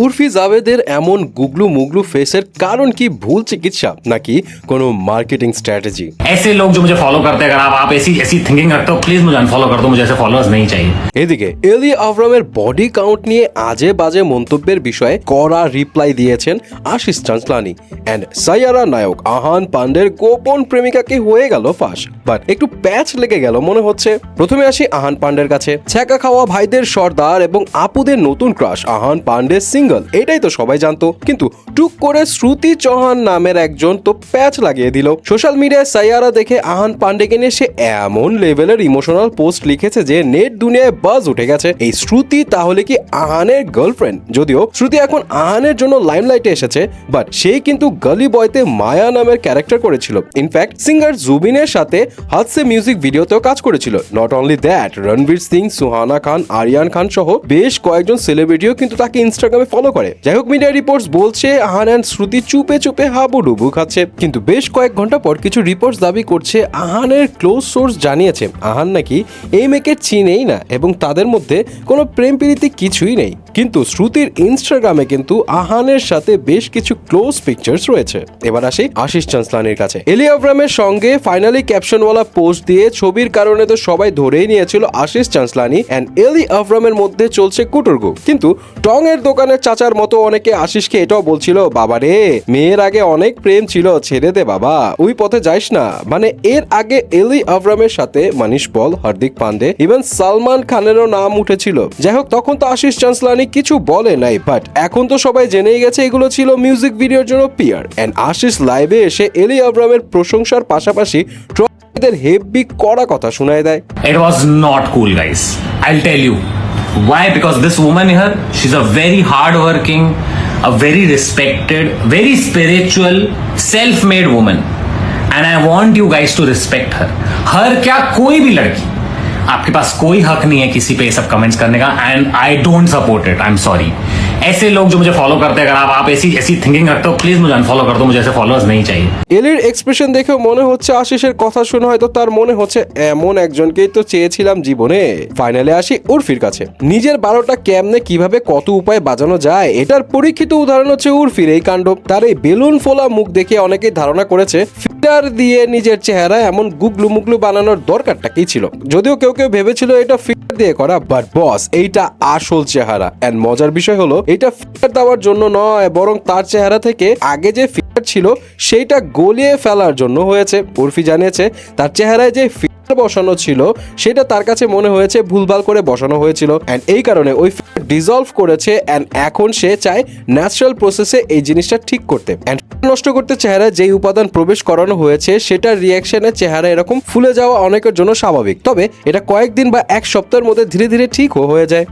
উর্ফি জাভেদের এমন গুগলু মুগলু ফেসের কারণ কি ভুল চিকিৎসা নাকি কোনো মার্কেটিং স্ট্র্যাটেজি ऐसे लोग जो मुझे फॉलो करते हैं अगर आप आप ऐसी ऐसी थिंकिंग रखते हो प्लीज मुझे अनफॉलो कर दो मुझे ऐसे फॉलोअर्स नहीं चाहिए এদিকে এলি আভরামের বডি কাউন্ট নিয়ে আজে বাজে মন্তব্যের বিষয়ে কড়া রিপ্লাই দিয়েছেন আশিস চাঞ্চলানি অ্যান্ড সাইয়ারা নায়ক আহান পান্ডের গোপন প্রেমিকাকে হয়ে গেল ফাঁস বাট একটু প্যাচ লেগে গেল মনে হচ্ছে প্রথমে আসি আহান পান্ডের কাছে ছ্যাঁকা খাওয়া ভাইদের সর্দার এবং আপুদের নতুন ক্রাশ আহান পান্ডে সিঙ্গল এটাই তো সবাই জানতো। কিন্তু টুক করে শ্রুতি চৌহান নামের একজন তো প্যাচ লাগিয়ে দিল। সোশ্যাল মিডিয়ায় সাইয়ারা দেখে আহান পান্ডেকে নিয়ে সে এমন লেভেলের ইমোশনাল পোস্ট লিখেছে যে নেট দুনিয়ায় বাজ উঠে গেছে। এই শ্রুতি তাহলে কি আহানের গার্লফ্রেন্ড যদিও শ্রুতি এখন আহানের জন্য লাইমলাইটে এসেছে বাট সেই কিন্তু গলি বয়তে মায়া নামের ক্যারেক্টার করেছিল। ইনফ্যাক্ট সিঙ্গার জুবিনের সাথে হাতসে মিউজিক ভিডিওতেও কাজ করেছিল। Not only that Ranveer Singh, Suhana Khan, Aryan Khan সহ বেশ কয়েকজন সেলিব্রিটিও কিন্তু তাকে ইনস্টাগ্রামে ফলো করে। যাই হোক, মিডিয়া রিপোর্টস বলছে, আহান অ্যান্ড শ্রুতি চুপে চুপে হাবুডুবু খাচ্ছে। কিন্তু বেশ কয়েক ঘণ্টা পর কিছু রিপোর্টস দাবি করছে, আহানের ক্লোজ সোর্স জানিয়েছে, আহান নাকি এই মেয়েকে চিনেই না এবং তাদের মধ্যে কোনো প্রেম প্রীতি কিছুই নেই। কিন্তু শ্রুতির ইনস্টাগ্রামে কিন্তু আহানের সাথে বেশ কিছু ক্লোজ পিকচার্স রয়েছে। এবার আসি আশিস চান্সলানির কাছে। এলি আব্রামের সঙ্গে ফাইনালি ক্যাপশনওয়ালা পোস্ট দিয়ে ছবির কারণে তো সবাই ধরেই নিয়েছিল আশিস চান্সলানি অ্যান্ড এলি আব্রামের মধ্যে চলছে কুটুরগু। কিন্তু টং এর দোকানের চাচার মতো অনেকে আশিসকে এটাও বলছিল বাবা রে মেয়ের আগে অনেক প্রেম ছিল ছেড়ে দে বাবা ওই পথে যাইস না মানে এর আগে এলি আব্রামের সাথে মানিশ পল হার্দিক পান্ডে ইভেন সালমান খানেরও নাম উঠেছিল যাই হোক তখন তো আশিস চান্সলানি কিছু বলে নাই বাট এখন তো সবাই জেনেই গেছে এগুলো ছিল মিউজিক ভিডিওর জন্য পিয়ার অ্যান্ড আশিস লাইভে এসে এলি আব্রামের প্রশংসার পাশাপাশি হেভি কড়া কথা শোনায় দেয় It was not cool, guys. I'll tell you. Why? Because this woman here, she's a very hardworking, a very respected, very spiritual, self-made woman. And I want you guys to respect her. हर क्या कोई भी लड़की आपके पास कोई हक नहीं है किसी पे ये सब कमेंट्स करने का and I don't support it I am sorry ऐसे लोग जो मुझे फॉलो करते हैं अगर आप आप ऐसी ऐसी थिंकिंग रखते हो प्लीज मुझे अनफॉलो कर दो मुझे ऐसे फॉलोअर्स नहीं चाहिए এলির এক্সপ্রেশন দেখে মনে হচ্ছে আশিসের কথা শুনে হয়তো তার মনে হচ্ছে এমন একজনকেই তো চেয়েছিলাম জীবনে ফাইনালে আসি উর্ফির কাছে নিজের বারোটা কেমনে কিভাবে কত উপায় বাজানো যায় এটার পরীক্ষিত উদাহরণ হচ্ছে উর্ফির এই কাণ্ড তার এই বেলুন ফোলা মুখ দেখে অনেকেই ধারণা করেছে ফিল্টার দিয়ে নিজের চেহারা এমন গুগলু মুগলু বানানোর দরকারটা কি ছিল যদিও কেউ কেউ ভেবেছিল এটা ফিল্টার দিয়ে করা বাট বস এইটা আসল চেহারা এন্ড মজার বিষয় হলো এটা ফিল্টার দেওয়ার জন্য নয়, বরং তার চেহারা থেকে আগে যে ফিল্টার ছিল, সেইটা গলিয়ে ফেলার জন্য হয়েছে। উর্ফি জানিয়েছে, তার চেহারায় যে বসানো ছিল, সেটা তার কাছে মনে হয়েছে ভুলভাল করে বসানো হয়েছিল। এন্ড এই কারণে ওই ডিজলভ করেছে এন্ড এখন সে চায় ন্যাচারাল প্রসেসে এই জিনিসটা ঠিক করতে। এন্ড নষ্ট করতে চেহারায় যেই উপাদান প্রবেশ করানো হয়েছে, সেটার রিয়াকশনে চেহারা এরকম ফুলে যাওয়া অনেকের জন্য স্বাভাবিক। তবে এটা কয়েকদিন বা এক সপ্তাহের মধ্যে ধীরে ধীরে ঠিক হয়ে যায়।